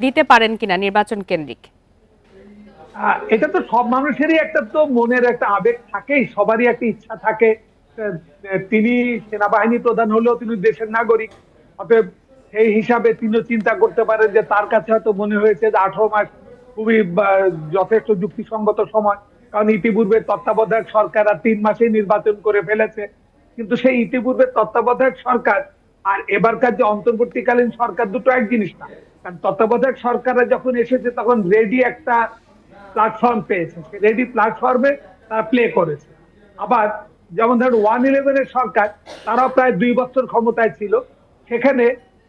দিতে পারেন কিনা নির্বাচন কেন্দ্রিক? এটা তো সব মানুষেরই একটা তো মনের একটা আবেগ থাকেই, সবারই একটা ইচ্ছা থাকে। তিনি সেনাবাহিনী প্রধান হলেও তিনি দেশের নাগরিক। অতএব সেই হিসাবে তিনিও চিন্তা করতে পারেন যে তার কাছে হয়তো মনে হয়েছে যে আঠারো মাস খুবই যথেষ্ট যুক্তিসঙ্গত সময়। কারণ ইতিপূর্বে তত্ত্বাবধায়ক সরকার আর তিন মাসেই নির্বাচন করে ফেলেছে। কিন্তু সেই ইতিপূর্বে তত্ত্বাবধায়ক সরকার আর এবারকার যে অন্তর্বর্তীকালীন সরকার দুটো এক জিনিস না। কারণ তত্ত্বাবধায়ক সরকাররা যখন এসেছে, তখন রেডি একটা প্ল্যাটফর্ম পেয়েছে। রেডি প্ল্যাটফর্মে তারা প্লে করেছে। আবার যেমন ধরুন ওয়ান ইলেভেনের সরকার তারা প্রায় দুই বছর ক্ষমতায় ছিল। সেখানে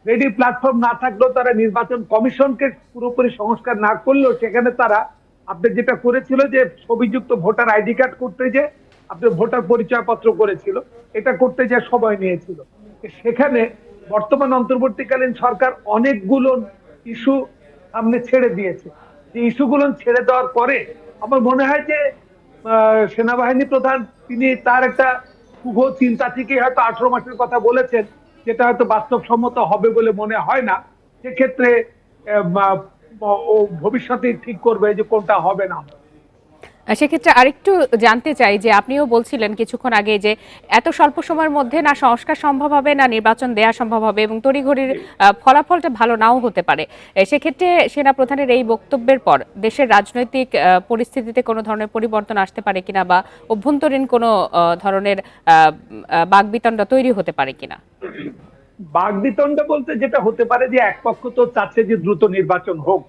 রেডি প্ল্যাটফর্ম না থাকলেও তারা নির্বাচন কমিশনকে পুরোপুরি সংস্কার না করলেও সেখানে তারা, আপনি যেটা করেছিল যে ছবিযুক্ত ভোটার আইডি কার্ড করতে যে আপনি ভোটার পরিচয়পত্র করেছিল, এটা করতে যে সময় নিয়েছিল। সেখানে বর্তমান অন্তর্বর্তীকালীন সরকার অনেকগুলো ইস্যু সামনে ছেড়ে দিয়েছে। যে ইস্যুগুলো ছেড়ে দেওয়ার পরে আমার মনে হয় যে সেনাবাহিনী প্রধান তিনি তার একটা শুভ চিন্তা থেকে হয়তো আঠারো মাসের কথা বলেছেন, যেটা হয়তো বাস্তবসম্মত হবে বলে মনে হয় না। সেক্ষেত্রে ও ভবিষ্যতে ঠিক করবে যে কোনটা হবে না সেক্ষেত্রে আরেকটু জানতে চাই যে আপনিও বলছিলেন কিছুক্ষণ আগে যে এত স্বল্প সময়ের মধ্যে না সংস্কার সম্ভব হবে না নির্বাচন দেয়া সম্ভব হবে এবং তড়িঘড়ির ফলাফলটা ভালো নাও হতে পারে। সেক্ষেত্রে সেনা প্রধানের এই বক্তব্যের পর দেশের রাজনৈতিক আহ, পরিস্থিতিতে কোনো ধরনের পরিবর্তন আসতে পারে কিনা বা অভ্যন্তরীণ কোনো আহ, ধরনের বাগবিতণ্ডা তৈরি হতে পারে কিনা? বাগবিতণ্ড বলতে যেটা হতে পারে যে এক পক্ষ তো চাচ্ছে যে দ্রুত নির্বাচন হোক।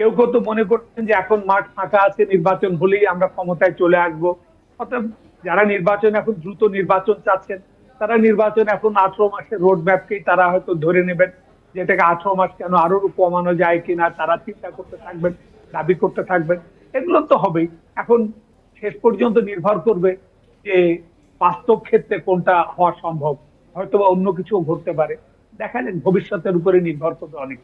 কেউ কেউ তো মনে করছেন যে এখন মাঠ ফাঁকা আছে, নির্বাচন হলেই আমরা ক্ষমতায় চলে আসব। অর্থাৎ যারা নির্বাচন এখন দ্রুত নির্বাচন চাচ্ছেন, তারা নির্বাচন এখন আঠারো মাসের রোড ম্যাপকেই তারা হয়তো ধরে নেবেন, যেটাকে আঠারো মাস কেন আরও কমানো যায় কিনা, তারা চিন্তা করতে থাকবেন, দাবি করতে থাকবেন, এগুলো তো হবেই। এখন শেষ পর্যন্ত নির্ভর করবে যে বাস্তব ক্ষেত্রে কোনটা হওয়া সম্ভব হয়তো বা অন্য কিছু ঘটতে পারে। দেখা যাক, ভবিষ্যতের উপরে নির্ভর করবে অনেক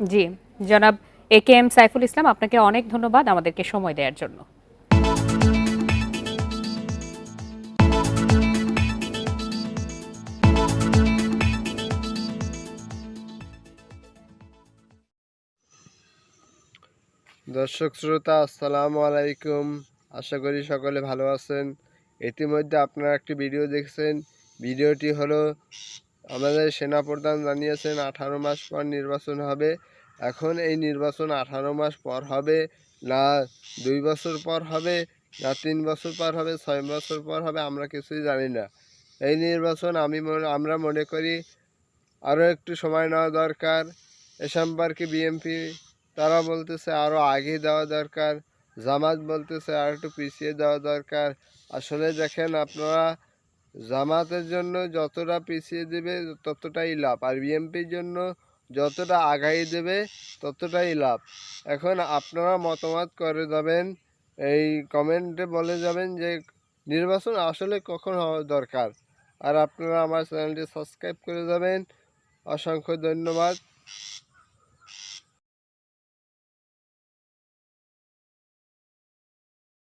জি, জনাব এ কে এম সাইফুল ইসলাম, আপনাকে অনেক ধন্যবাদ আমাদেরকে সময় দেওয়ার জন্য। দর্শক শ্রোতা, আসসালামু আলাইকুম। আশা করি সকলে ভালো আছেন। ইতিমধ্যে আপনারা একটি ভিডিও দেখছেন। ভিডিওটি হলো, আমাদের সেনাপ্রধান জানিয়েছেন, আঠারো মাস পর নির্বাচন হবে। এখন এই নির্বাচন আঠারো মাস পর হবে, না দুই বছর পর হবে, না তিন বছর পর হবে, ছয় বছর পর হবে, আমরা কিছুই জানি না। এই নির্বাচন আমি আমরা মনে করি আরও একটু সময় নেওয়া দরকার। এ সম্পর্কে বিএমপি তারা বলতেছে আরও আগে দেওয়া দরকার, জামাত বলতেছে আর একটু পিছিয়ে দেওয়া দরকার। আসলে দেখেন আপনারা, জামাতের জন্য যতটা পিছিয়ে দেবে ততটাই লাভ, আর বিএমপির জন্য যতটা আগাই দেবে, ততটাই লাভ। এখন আপনারা মতামত করে যাবেন, এই কমেন্টে বলে যাবেন যে নির্বাচন আসলে কখন হওয়া দরকার। আর আপনারা আমার চ্যানেলটি সাবস্ক্রাইব করে যাবেন। অসংখ্য ধন্যবাদ।